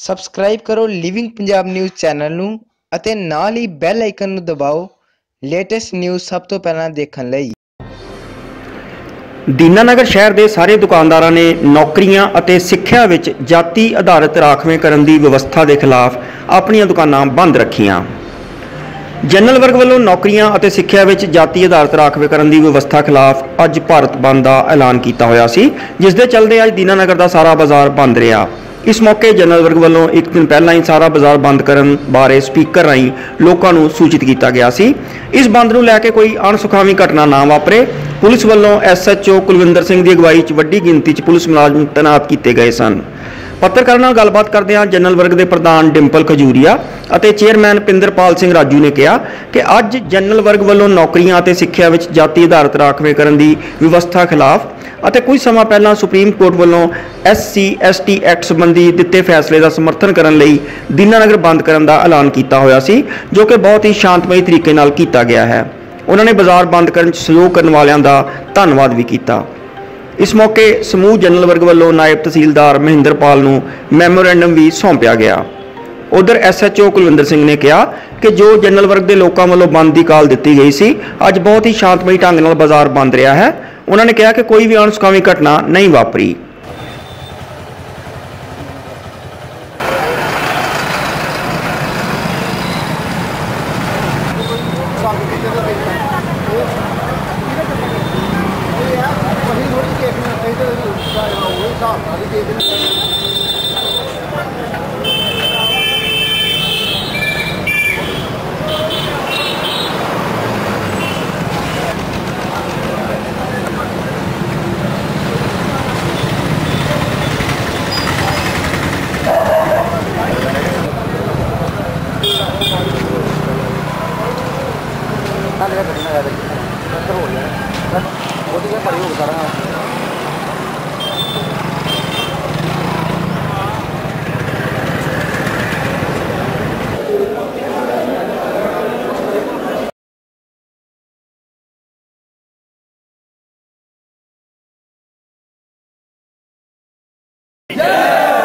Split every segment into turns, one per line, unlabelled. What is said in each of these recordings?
Subscribe ਕਰੋ living Punjab news channel ਨੂੰ ਅਤੇ ਨਾਲ ਹੀ ਬੈਲ ਆਈਕਨ ਨੂੰ ਦਬਾਓ ਲੇਟੈਸਟ ਨਿਊਜ਼ ਸਭ ਤੋਂ ਪਹਿਲਾਂ ਦੇਖਣ ਲਈ।
ਦੀਨਾਨਗਰ ਸ਼ਹਿਰ ਦੇ ਸਾਰੇ ਦੁਕਾਨਦਾਰਾਂ ਨੇ ਨੌਕਰੀਆਂ ਅਤੇ ਸਿੱਖਿਆ ਵਿੱਚ ਜਾਤੀ ਆਧਾਰਿਤ ਰਾਖਵੇਂ ਕਰਨ ਦੀ ਵਿਵਸਥਾ ਦੇ ਖਿਲਾਫ ਆਪਣੀਆਂ ਦੁਕਾਨਾਂ ਬੰਦ ਰੱਖੀਆਂ। ਜਨਰਲ ਵਰਗ ਵੱਲੋਂ ਨੌਕਰੀਆਂ ਅਤੇ ਸਿੱਖਿਆ ਵਿੱਚ ਜਾਤੀ ਆਧਾਰਿਤ ਰਾਖਵੇਂ ਕਰਨ ਦੀ ਵਿਵਸਥਾ ਖਿਲਾਫ ਅੱਜ ਭਾਰਤ ਬੰਦ ਦਾ ਐਲਾਨ ਕੀਤਾ ਹੋਇਆ ਸੀ, ਜਿਸ ਦੇ ਚੱਲਦੇ ਅੱਜ ਦੀਨਾਨਗਰ ਦਾ ਸਾਰਾ ਬਾਜ਼ਾਰ ਬੰਦ ਰਿਹਾ। ਇਸ ਮੌਕੇ ਜਨਰਲ ਵਰਗ ਵੱਲੋਂ ਇੱਕ ਦਿਨ ਪਹਿਲਾਂ ਹੀ ਸਾਰਾ ਬਾਜ਼ਾਰ ਬੰਦ ਕਰਨ ਬਾਰੇ ਸਪੀਕਰ ਰਾਹੀਂ ਲੋਕਾਂ ਨੂੰ ਸੂਚਿਤ ਕੀਤਾ ਗਿਆ ਸੀ। ਇਸ ਬੰਦ ਨੂੰ ਲੈ ਕੇ ਕੋਈ ਅਣਸੁਖਾਵੀ ਘਟਨਾ ਨਾ ਵਾਪਰੇ। ਪੁਲਿਸ ਵੱਲੋਂ ਐਸਐਚਓ ਕੁਲਵਿੰਦਰ ਸਿੰਘ ਦੀ ਅਗਵਾਈ 'ਚ ਵੱਡੀ ਗਿਣਤੀ 'ਚ ਪੁਲਿਸ ਮੁਲਾਜ਼ਮ ਤੈਨਾਤ ਕੀਤੇ ਗਏ ਸਨ। ਪੱਤਰਕਾਰਾਂ ਨਾਲ ਗੱਲਬਾਤ ਕਰਦਿਆਂ ਜਨਰਲ ਵਰਗ ਦੇ ਪ੍ਰਧਾਨ ਡਿੰਪਲ ਖਜੂਰੀਆ ਅਤੇ ਚੇਅਰਮੈਨ ਪਿੰਦਰਪਾਲ ਸਿੰਘ ਰਾਜੂ ਨੇ ਕਿਹਾ ਕਿ ਅੱਜ ਜਨਰਲ ਵਰਗ ਵੱਲੋਂ ਨੌਕਰੀਆਂ ਅਤੇ ਸਿੱਖਿਆ ਵਿੱਚ ਜਾਤੀ ਆਧਾਰਿਤ ਰਾਖਵੇਂ ਕਰਨ ਦੀ ਵਿਵਸਥਾ ਖਿਲਾਫ ਅਤੇ ਕੁਝ ਸਮਾਂ ਪਹਿਲਾਂ ਸੁਪਰੀਮ ਕੋਰਟ ਵੱਲੋਂ ਐਸਸੀ ਐਸਟੀ ਐਕਟ ਸੰਬੰਧੀ ਦਿੱਤੇ ਫੈਸਲੇ ਦਾ ਸਮਰਥਨ ਕਰਨ ਲਈ ਦੀਨਾਨਗਰ ਬੰਦ ਕਰਨ ਦਾ ਐਲਾਨ ਕੀਤਾ ਹੋਇਆ ਸੀ, ਜੋ ਕਿ ਬਹੁਤ ਹੀ ਸ਼ਾਂਤਮਈ ਤਰੀਕੇ ਨਾਲ ਕੀਤਾ ਗਿਆ ਹੈ। ਉਹਨਾਂ ਨੇ ਬਾਜ਼ਾਰ ਬੰਦ ਕਰਨ 'ਚ ਸਹਿਯੋਗ ਕਰਨ ਵਾਲਿਆਂ ਦਾ ਧੰਨਵਾਦ ਵੀ ਕੀਤਾ। ਇਸ ਮੌਕੇ ਸਮੂਹ ਜਨਰਲ ਵਰਗ ਵੱਲੋਂ ਨਾਇਬ ਤਹਿਸੀਲਦਾਰ ਮਹਿੰਦਰਪਾਲ ਨੂੰ ਮੈਮੋਰੈਂਡਮ ਵੀ ਸੌਂਪਿਆ ਗਿਆ। ਉਧਰ ਐਸਐਚਓ ਕੁਲਵਿੰਦਰ ਸਿੰਘ ਨੇ ਕਿਹਾ ਕਿ ਜੋ ਜਨਰਲ ਵਰਗ ਦੇ ਲੋਕਾਂ ਵੱਲੋਂ ਬੰਦ ਦੀ ਕਾਲ ਦਿੱਤੀ ਗਈ ਸੀ, ਅੱਜ ਬਹੁਤ ਹੀ ਸ਼ਾਂਤਮਈ ਢੰਗ ਨਾਲ ਬਾਜ਼ਾਰ ਬੰਦ ਰਿਹਾ ਹੈ। ਉਹਨਾਂ ਨੇ ਕਿਹਾ ਕਿ ਕੋਈ ਵੀ ਅਣਸੁਖਾਵੀ ਘਟਨਾ ਨਹੀਂ ਵਾਪਰੀ।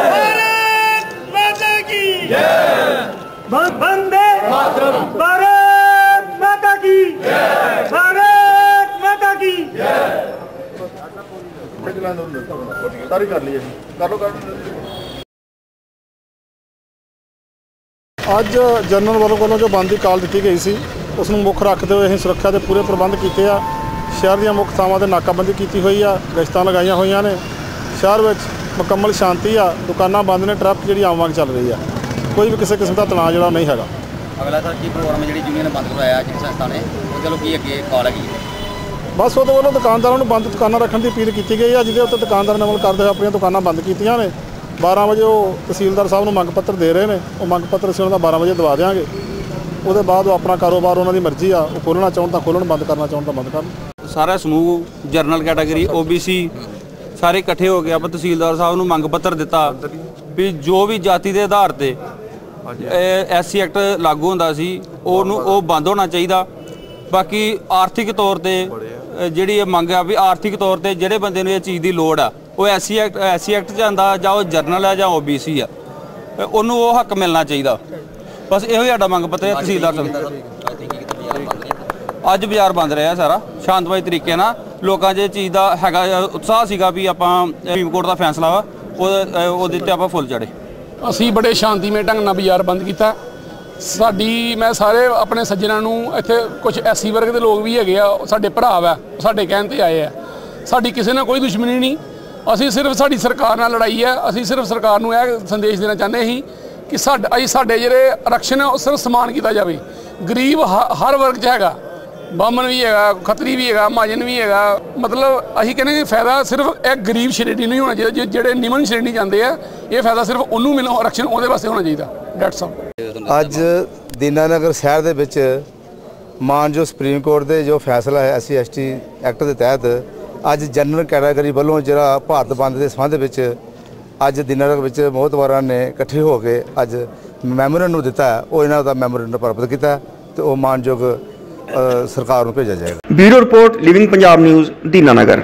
भारत माता की जय वंदे भारत
ਸਾਰੀ ਕਰ ਲਈ ਅਸੀਂ ਕਰ ਲਓ ਕਰ ਅੱਜ ਜਨਰਲ ਵੱਲੋਂ ਵੱਲੋਂ ਜੋ ਬੰਦ ਦੀ ਕਾਲ ਦਿੱਤੀ ਗਈ ਸੀ ਉਸ ਨੂੰ ਮੁੱਖ ਰੱਖਦੇ ਹੋਏ ਅਸੀਂ ਸੁਰੱਖਿਆ ਦੇ ਪੂਰੇ ਪ੍ਰਬੰਧ ਕੀਤੇ ਆ। ਸ਼ਹਿਰ ਦੀਆਂ ਮੁੱਖ ਥਾਵਾਂ ਤੇ ਨਾਕਾਬੰਦੀ ਕੀਤੀ ਹੋਈ ਆ ਗਸ਼ਤਾਂ ਲਗਾਈਆਂ ਹੋਈਆਂ ਨੇ। ਸ਼ਹਿਰ ਵਿੱਚ ਮੁਕੰਮਲ ਸ਼ਾਂਤੀ ਆ ਦੁਕਾਨਾਂ ਬੰਦ ਨੇ ਟ੍ਰੈਫਿਕ ਜਿਹੜੀ ਆਮ ਵਾਂਗ ਚੱਲ ਰਹੀ ਆ। ਕੋਈ ਵੀ ਕਿਸੇ ਕਿਸਮ ਦਾ ਤਣਾਅ ਜਿਹੜਾ ਨਹੀਂ ਹੈਗਾ।
ਅਗਲਾ ਸਰ ਕੀ ਪ੍ਰੋਗਰਾਮ ਹੈ ਜਿਹੜੀ ਯੂਨੀਅਨ ਨੇ ਬੰਦ ਕਰਵਾਇਆ ਜਿਹੜੀ ਸੰਸਥਾ ਨੇ? ਉਹਦੇ ਵੱਲੋਂ ਕੀ ਅੱਗੇ ਕਾਲ ਹੈਗੀ?
ਬਸ ਉਹਦੇ ਵੱਲੋਂ ਦੁਕਾਨਦਾਰਾਂ ਨੂੰ ਬੰਦ ਦੁਕਾਨਾਂ ਰੱਖਣ ਦੀ ਅਪੀਲ ਕੀਤੀ ਗਈ ਆ ਜਿਹਦੇ ਉੱਤੇ ਦੁਕਾਨਦਾਰ ਨੇ ਅਮਲ ਕਰਦੇ ਹੋਏ ਆਪਣੀਆਂ ਦੁਕਾਨਾਂ ਬੰਦ ਕੀਤੀਆਂ ਨੇ। 12 ਵਜੇ ਉਹ ਤਹਿਸੀਲਦਾਰ ਸਾਹਿਬ ਨੂੰ ਮੰਗ ਪੱਤਰ ਦੇ ਰਹੇ ਨੇ। ਉਹ ਮੰਗ ਪੱਤਰ ਅਸੀਂ ਉਹਨਾਂ ਦਾ 12 ਵਜੇ ਦਵਾ ਦੇਵਾਂਗੇ ਉਹਦੇ ਬਾਅਦ ਉਹ ਆਪਣਾ ਕਾਰੋਬਾਰ ਉਹਨਾਂ ਦੀ ਮਰਜ਼ੀ ਆ ਉਹ ਖੋਲ੍ਹਣਾ ਚਾਹੁਣ ਤਾਂ ਖੋਲ੍ਹਣ ਬੰਦ ਕਰਨਾ ਚਾਹੁਣ ਤਾਂ ਬੰਦ ਕਰਨ।
ਸਾਰਾ ਸਮੂਹ ਜਰਨਲ ਕੈਟਾਗਰੀ OBC ਸਾਰੇ ਇਕੱਠੇ ਹੋ ਕੇ ਆਪਾਂ ਤਹਿਸੀਲਦਾਰ ਸਾਹਿਬ ਨੂੰ ਮੰਗ ਪੱਤਰ ਦਿੱਤਾ ਵੀ ਜੋ ਵੀ ਜਾਤੀ ਦੇ ਆਧਾਰ ਤੇ ਐਸਸੀ ਐਕਟ ਲਾਗੂ ਹੁੰਦਾ ਸੀ ਉਹਨੂੰ ਉਹ ਬੰਦ ਹੋਣਾ ਚਾਹੀਦਾ। ਬਾਕੀ ਆਰਥਿਕ ਤੌਰ ਤੇ ਜਿਹੜੀ ਇਹ ਮੰਗ ਆ ਵੀ ਆਰਥਿਕ ਤੌਰ ਤੇ ਜਿਹੜੇ ਬੰਦੇ ਨੂੰ ਇਹ ਚੀਜ਼ ਦੀ ਲੋੜ ਆ, ਉਹ ਐਸੀ ਐਕਟ ਐਸੀ ਐਕਟ ਚ ਆਂਦਾ ਜਾਂ ਉਹ ਜਰਨਲ ਹੈ ਜਾਂ OBC ਆ ਉਹਨੂੰ ਉਹ ਹੱਕ ਮਿਲਣਾ ਚਾਹੀਦਾ। ਬਸ ਇਹੋ ਹੀ ਸਾਡਾ ਮੰਗ ਪੱਤਰ ਹੈ, ਤਹਿਸੀਲਦਾਰ ਸਾਹਿਬ। ਅੱਜ ਬਾਜ਼ਾਰ ਬੰਦ ਰਿਹਾ ਸਾਰਾ, ਸ਼ਾਂਤਮਈ ਤਰੀਕੇ ਨਾਲ। ਲੋਕਾਂ 'ਚ ਇਹ ਚੀਜ਼ ਦਾ ਹੈਗਾ, ਉਤਸ਼ਾਹ ਸੀਗਾ ਵੀ ਆਪਾਂ ਸੁਪਰੀਮ ਕੋਰਟ ਦਾ ਫੈਸਲਾ ਵਾ, ਉਹ ਉਹਦੇ ਤੇ ਆਪਾਂ ਫੁੱਲ ਚੜੇ
ਅਸੀਂ ਬੜੇ ਸ਼ਾਂਤੀਮਈ ਢੰਗ ਨਾਲ ਬਾਜ਼ਾਰ ਬੰਦ ਕੀਤਾ। ਸਾਡੀ, ਮੈਂ ਸਾਰੇ ਆਪਣੇ ਸੱਜਣਾਂ ਨੂੰ ਇੱਥੇ ਕੁਝ ਐਸੀ ਵਰਗ ਦੇ ਲੋਕ ਵੀ ਹੈਗੇ ਆ ਉਹ ਸਾਡੇ ਭਰਾ ਵਾ ਉਹ ਸਾਡੇ ਕਹਿਣ ਤੇ ਆਏ ਆ। ਸਾਡੀ ਕਿਸੇ ਨਾਲ ਕੋਈ ਦੁਸ਼ਮਣੀ ਨਹੀਂ। ਅਸੀਂ ਸਿਰਫ ਸਾਡੀ ਸਰਕਾਰ ਨਾਲ ਲੜਾਈ ਹੈ ਅਸੀਂ ਸਿਰਫ ਸਰਕਾਰ ਨੂੰ ਇਹ ਸੰਦੇਸ਼ ਦੇਣਾ ਚਾਹੁੰਦੇ ਸੀ ਕਿ ਸਾਡਾ, ਅਸੀਂ ਸਾਡੇ ਜਿਹੜੇ ਆਰਕਸ਼ਣ ਹੈ ਉਹ ਸਿਰਫ ਸਮਾਨ ਕੀਤਾ ਜਾਵੇ। ਗਰੀਬ ਹ- ਹਰ ਵਰਗ 'ਚ ਹੈਗਾ ਬਾਮਨ ਵੀ ਹੈਗਾ, ਖੱਤਰੀ ਵੀ ਹੈਗਾ, ਮਹਾਜਨ ਵੀ ਹੈਗਾ। ਮਤਲਬ ਅਸੀਂ ਕਹਿੰਦੇ ਕਿ ਫਾਇਦਾ ਸਿਰਫ ਇਹ ਗਰੀਬ ਸ਼੍ਰੇਣੀ ਨੂੰ ਹੀ ਹੋਣਾ ਚਾਹੀਦਾ, ਜਿ- ਜਿਹੜੇ ਨਿਮਨ ਸ਼੍ਰੇਣੀ ਜਾਂਦੇ ਆ, ਇਹ ਫਾਇਦਾ ਸਿਰਫ ਉਹਨੂੰ ਮਿਲਣਾ, ਆਰਕਸ਼ਣ ਉਹਦੇ ਵਾਸਤੇ ਹੋਣਾ ਚਾਹੀਦਾ। ਡੈਟਸ ਆਲ
ਅੱਜ ਦੀਨਾਨਗਰ ਸ਼ਹਿਰ ਦੇ ਵਿੱਚ ਮਾਨਯੋਗ ਸੁਪਰੀਮ ਕੋਰਟ ਦੇ ਜੋ ਫੈਸਲਾ ਹੈ ਐਸਸੀ ਐਸਟੀ ਐਕਟ ਦੇ ਤਹਿਤ ਅੱਜ ਜਨਰਲ ਕੈਟਾਗਰੀ ਵੱਲੋਂ ਜਿਹੜਾ ਭਾਰਤ ਬੰਦ ਦੇ ਸੰਬੰਧ ਵਿੱਚ ਅੱਜ ਦੀਨਾਨਗਰ ਵਿੱਚ ਮੋਹਤਵਾਰਾਂ ਨੇ ਇਕੱਠੇ ਹੋ ਕੇ ਅੱਜ ਮੈਮੋਰੈਂਡਮ ਨੂੰ ਦਿੱਤਾ ਉਹ ਇਹਨਾਂ ਦਾ ਮੈਮੋਰੈਂਡਮ ਪ੍ਰਾਪਤ ਕੀਤਾ ਤੇ ਉਹ ਮਾਨਯੋਗ ਸਰਕਾਰ ਨੂੰ ਭੇਜਿਆ ਜਾਏਗਾ।
Bureau report living Punjab news Dinanagar.